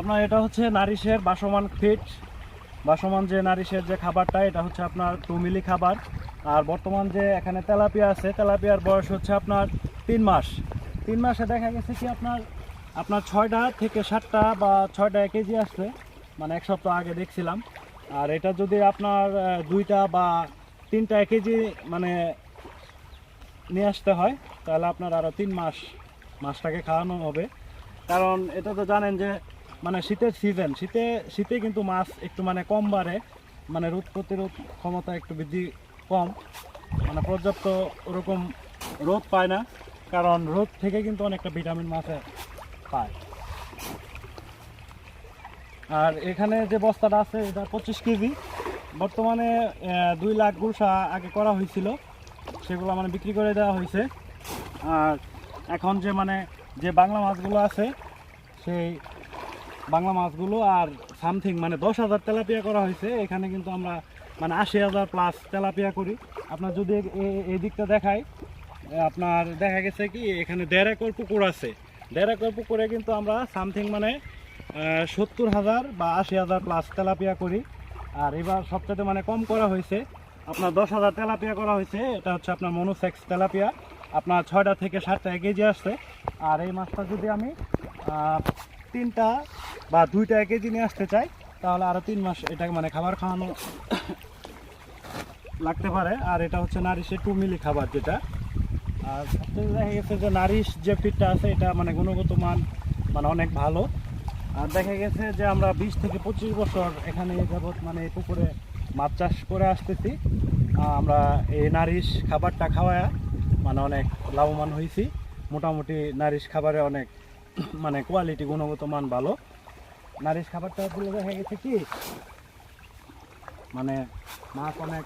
আপনার এটা হচ্ছে নারিশের বাসমান ফিট। বাসমান যে নারিশের যে খাবারটা, এটা হচ্ছে আপনার টু মিলি খাবার। আর বর্তমান যে এখানে তেলাপিয়া আছে, তেলাপিয়ার বয়স হচ্ছে আপনার তিন মাস। তিন মাসে দেখা গেছে কি আপনার আপনার ছয়টা থেকে সাতটা বা ছয়টা কেজি আসছে। মানে এক সপ্তাহ আগে দেখছিলাম। আর এটা যদি আপনার দুইটা বা তিনটা কেজি মানে নিয়ে আসতে হয়, তাহলে আপনার আরও তিন মাস মাছটাকে খাওয়ানো হবে। কারণ এটা তো জানেন যে মানে শীতের সিজন শীতে শীতে কিন্তু মাছ একটু মানে কম বাড়ে মানে রোদ প্রতিরোধ ক্ষমতা একটু বৃদ্ধি কম মানে পর্যাপ্ত ওরকম রোদ পায় না, কারণ রোদ থেকে কিন্তু অনেকটা ভিটামিন মাছে পায়। আর এখানে যে বস্তাটা আছে, এটা পঁচিশ কেজি। বর্তমানে দুই লাখ গুলশা আগে করা হয়েছিল, সেগুলো মানে বিক্রি করে দেওয়া হয়েছে। আর এখন যে মানে যে বাংলা মাছগুলো আছে, সেই বাংলা মাছগুলো আর সামথিং মানে দশ হাজার তেলাপিয়া করা হয়েছে। এখানে কিন্তু আমরা মানে আশি হাজার প্লাস তেলাপিয়া করি। আপনার যদি এই দিকটা দেখাই, আপনার দেখা গেছে কি, এখানে দেড় একর পুকুর আছে। দেড় একর পুকুরে কিন্তু আমরা সামথিং মানে সত্তর হাজার বা আশি হাজার প্লাস তেলাপিয়া করি। আর এবার সবচেয়ে মানে কম করা হয়েছে, আপনার দশ হাজার তেলাপিয়া করা হয়েছে, এটা হচ্ছে আপনার মনোসেক্স তেলাপিয়া। আপনার ছয়টা থেকে সাতটা কেজি আসছে। আর এই মাছটা যদি আমি তিনটা বা দুইটা কেজি নিয়ে আসতে চাই তাহলে আরও তিন মাস এটাকে মানে খাবার খাওয়ানো লাগতে পারে। আর এটা হচ্ছে নারিশের টু মিলি খাবার যেটা। আর সবথেকে দেখা গেছে যে নারিশ যে ফিডটা আছে, এটা মানে গুণগত মান মানে অনেক ভালো। আর দেখা গেছে যে আমরা বিশ থেকে পঁচিশ বছর এখানে যাবৎ মানে পুকুরে মাছ চাষ করে আসতেছি। আমরা এই নারিশ খাবারটা খাওয়ায় মানে অনেক লাভবান হয়েছি। মোটামুটি নারিশ খাবারে অনেক মানে কোয়ালিটি গুণগত মান ভালো। নারিশ খাবারটা দিলে দেখা গেছে কি? মানে মাছ অনেক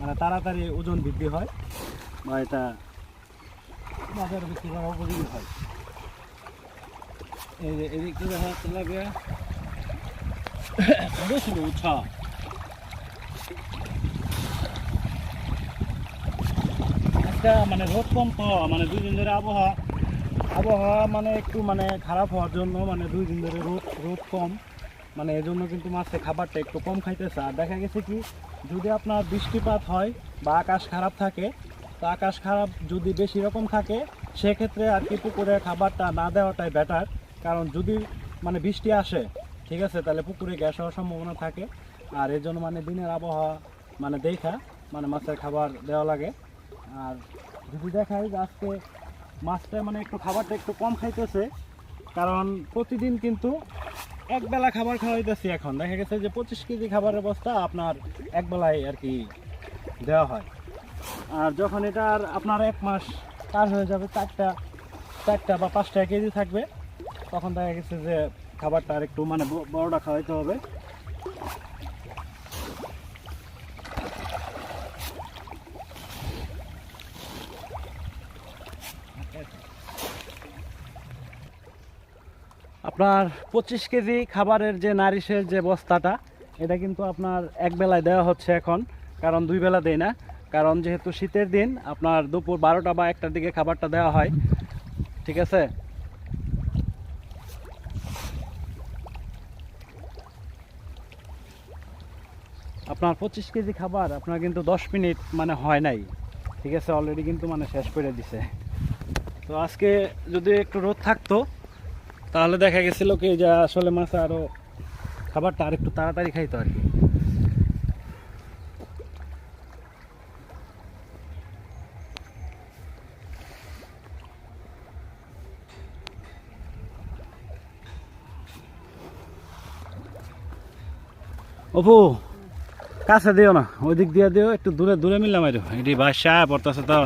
মানে তাড়াতাড়ি ওজন বৃদ্ধি হয় বা এটা বাজারে বিক্রি করা উপযোগী হয়। এই যে এদিক দেখা যাচ্ছে লাগে বেশি উঠা মানে রোদ কম তো মানে দুই দিন ধরে আবহাওয়া। আবহাওয়া মানে একটু মানে খারাপ হওয়ার জন্য মানে দুই দিন ধরে রোদ রোদ কম। মানে এই জন্য কিন্তু মাছের খাবারটা একটু কম খাইতেছে। আর দেখা গেছে কি, যদি আপনার বৃষ্টিপাত হয় বা আকাশ খারাপ থাকে, তো আকাশ খারাপ যদি বেশি রকম থাকে, সেক্ষেত্রে আর কি পুকুরে খাবারটা না দেওয়াটাই বেটার কারণ যদি মানে বৃষ্টি আসে, ঠিক আছে, তাহলে পুকুরে গ্যাস হওয়ার সম্ভাবনা থাকে। আর এর জন্য মানে দিনের আবহাওয়া মানে দেখা মানে মাছের খাবার দেওয়া লাগে। আর যদি দেখাই যে আজকে মাছটা মানে একটু খাবারটা একটু কম খাইতেছে, কারণ প্রতিদিন কিন্তু এক বেলা খাবার খাওয়াইতেছি এখন। দেখা গেছে যে পঁচিশ কেজি খাবারের বস্তা আপনার এক বেলায় আর কি দেওয়া হয়। আর যখন এটা আর আপনার এক মাস পার হয়ে যাবে, চারটা চারটা বা পাঁচটা কেজি থাকবে, তখন দেখা গেছে যে খাবারটা আর একটু মানে বড়টা খাওয়াইতে হবে। আপনার পঁচিশ কেজি খাবারের যে নারিশের যে বস্তাটা, এটা কিন্তু আপনার এক বেলায় দেওয়া হচ্ছে এখন, কারণ দুই বেলা দেয় না। কারণ যেহেতু শীতের দিন, আপনার দুপুর বারোটা বা একটার দিকে খাবারটা দেওয়া হয়। ঠিক আছে? আপনার পঁচিশ কেজি খাবার আপনার কিন্তু দশ মিনিট মানে হয় নাই। ঠিক আছে? অলরেডি কিন্তু মানে শেষ করে দিছে। তো আজকে যদি একটু রোদ থাকতো তাহলে দেখা গেছিল কি যে আসলে মাছ আরও খাবারটা আর একটু তাড়াতাড়ি খাইতো আর কি। অপু, কাছে দিও না ওই দিক দিয়ে দিও, একটু দূরে দূরে মিললাম আর এটি বাসা পড়তেছে তো।